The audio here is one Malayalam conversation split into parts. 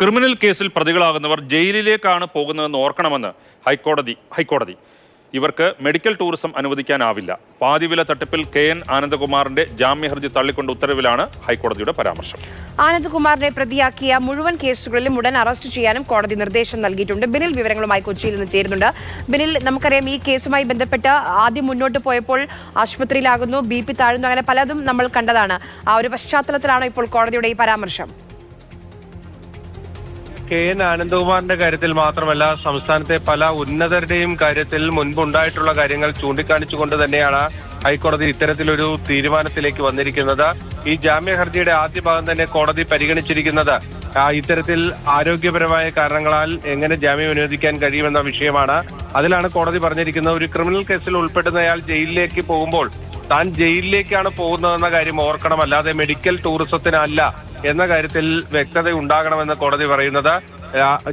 ക്രിമിനൽ കേസിൽ പ്രതികളാകുന്നവർ ജയിലിലേക്കാണ് പോകുന്നതെന്ന് ഓർക്കണമെന്ന് ഹൈക്കോടതി ഹൈക്കോടതി. ഇവർക്ക് മെഡിക്കൽ ടൂറിസം അനുവദിക്കാനാവില്ല. പാതിവില തട്ടിപ്പിൽ കെ എൻ ആനന്ദകുമാറിന്റെ ജാമ്യഹർജി തള്ളിക്കൊണ്ട ഉത്തരവിലാണ് ഹൈക്കോടതിയുടെ പരാമർശം. ആനന്ദകുമാറിനെ പ്രതിയാക്കിയ മുഴുവൻ കേസുകളിലും ഉടൻ അറസ്റ്റ് ചെയ്യാനും കോടതി നിർദ്ദേശം നൽകിയിട്ടുണ്ട്. ബിനിൽ വിവരങ്ങളുമായി കൊച്ചിയിൽ നിന്ന് ചേരുന്നുണ്ട്. ബിനിൽ നമുക്കറിയാം ഈ കേസുമായി ബന്ധപ്പെട്ട് ആദ്യം മുന്നോട്ട് പോയപ്പോൾ ആശുപത്രിയിലാകുന്നു ബി പി താഴുന്നു അങ്ങനെ പലതും നമ്മൾ കണ്ടതാണ്. ആ ഒരു പശ്ചാത്തലത്തിലാണോ ഇപ്പോൾ കോടതിയുടെ ഈ പരാമർശം? കെ എൻ ആനന്ദകുമാറിന്റെ കാര്യത്തിൽ മാത്രമല്ല സംസ്ഥാനത്തെ പല ഉന്നതരുടെയും കാര്യത്തിൽ മുൻപുണ്ടായിട്ടുള്ള കാര്യങ്ങൾ ചൂണ്ടിക്കാണിച്ചുകൊണ്ട് തന്നെയാണ് ഹൈക്കോടതി ഇത്തരത്തിലൊരു തീരുമാനത്തിലേക്ക് വന്നിരിക്കുന്നത്. ഈ ജാമ്യ ഹർജിയുടെ ആദ്യ ഭാഗം തന്നെ കോടതി പരിഗണിച്ചിരിക്കുന്നത്. ഇത്തരത്തിൽ ആരോഗ്യപരമായ കാരണങ്ങളാൽ എങ്ങനെ ജാമ്യം അനുവദിക്കാൻ കഴിയുമെന്ന വിഷയമാണ്. അതിലാണ് കോടതി പറഞ്ഞിരിക്കുന്നത് ഒരു ക്രിമിനൽ കേസിൽ ഉൾപ്പെടുന്നയാൾ ജയിലിലേക്ക് പോകുമ്പോൾ താൻ ജയിലിലേക്കാണ് പോകുന്നതെന്ന കാര്യം ഓർക്കണം. അല്ലാതെ മെഡിക്കൽ ടൂറിസത്തിനല്ല എന്ന കാര്യത്തിൽ വ്യക്തത ഉണ്ടാകണമെന്ന് കോടതി പറയുന്നത്.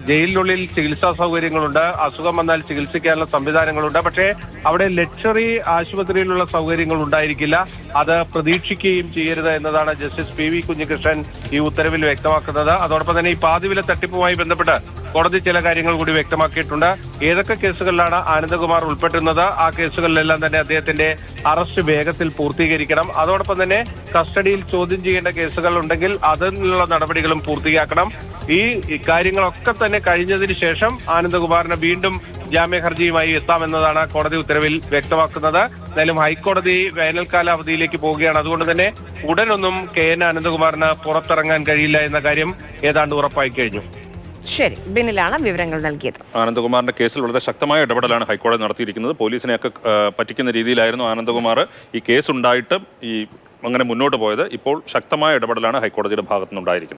ജയിലിനുള്ളിൽ ചികിത്സാ സൗകര്യങ്ങളുണ്ട്. അസുഖം വന്നാൽ ചികിത്സിക്കാനുള്ള സംവിധാനങ്ങളുണ്ട്. പക്ഷേ അവിടെ ലക്ഷറി ആശുപത്രിയിലുള്ള സൗകര്യങ്ങൾ ഉണ്ടായിരിക്കില്ല. അത് പ്രതീക്ഷിക്കുകയും ചെയ്യരുത് എന്നതാണ് ജസ്റ്റിസ് പി വി കുഞ്ഞികൃഷ്ണൻ ഈ ഉത്തരവിൽ വ്യക്തമാക്കുന്നത്. അതോടൊപ്പം തന്നെ ഈ പാതിവില തട്ടിപ്പുമായി ബന്ധപ്പെട്ട് കോടതി ചില കാര്യങ്ങൾ കൂടി വ്യക്തമാക്കിയിട്ടുണ്ട്. ഏതൊക്കെ കേസുകളിലാണ് ആനന്ദകുമാർ ഉൾപ്പെട്ടിരുന്നത്? ആ കേസുകളിലെല്ലാം തന്നെ അദ്ദേഹത്തിന്റെ അറസ്റ്റ് വേഗത്തിൽ പൂർത്തീകരിക്കണം. അതോടൊപ്പം തന്നെ കസ്റ്റഡിയിൽ ചോദ്യം ചെയ്യേണ്ട കേസുകൾ ഉണ്ടെങ്കിൽ അതിനുള്ള നടപടികളും പൂർത്തിയാക്കണം. ഈ കാര്യങ്ങളൊക്കെ തന്നെ കഴിഞ്ഞതിന് ശേഷം ആനന്ദകുമാറിന് വീണ്ടും ജാമ്യ ഹർജിയുമായി എത്താമെന്നതാണ് കോടതി ഉത്തരവിൽ വ്യക്തമാക്കുന്നത്. എന്തായാലും ഹൈക്കോടതി വേനൽക്കാല അവധിയിലേക്ക് പോവുകയാണ്. അതുകൊണ്ട് തന്നെ ഉടനൊന്നും കെ എൻ ആനന്ദകുമാറിന് പുറത്തിറങ്ങാൻ കഴിയില്ല എന്ന കാര്യം ഏതാണ്ട് ഉറപ്പായി കഴിഞ്ഞു. ശരി ബിനിലാണ് വിവരങ്ങൾ നൽകിയത്. ആനന്ദകുമാറിന്റെ കേസിൽ വളരെ ശക്തമായ ഇടപെടലാണ് ഹൈക്കോടതി നടത്തിയിരിക്കുന്നത്. പോലീസിനെയൊക്കെ പറ്റിക്കുന്ന രീതിയിലായിരുന്നു ആനന്ദകുമാർ ഈ കേസ് ഉണ്ടായിട്ട് ഈ അങ്ങനെ മുന്നോട്ട് പോയത്. ഇപ്പോൾ ശക്തമായ ഇടപെടലാണ് ഹൈക്കോടതിയുടെ ഭാഗത്തുനിന്നുണ്ടായിരിക്കുന്നത്.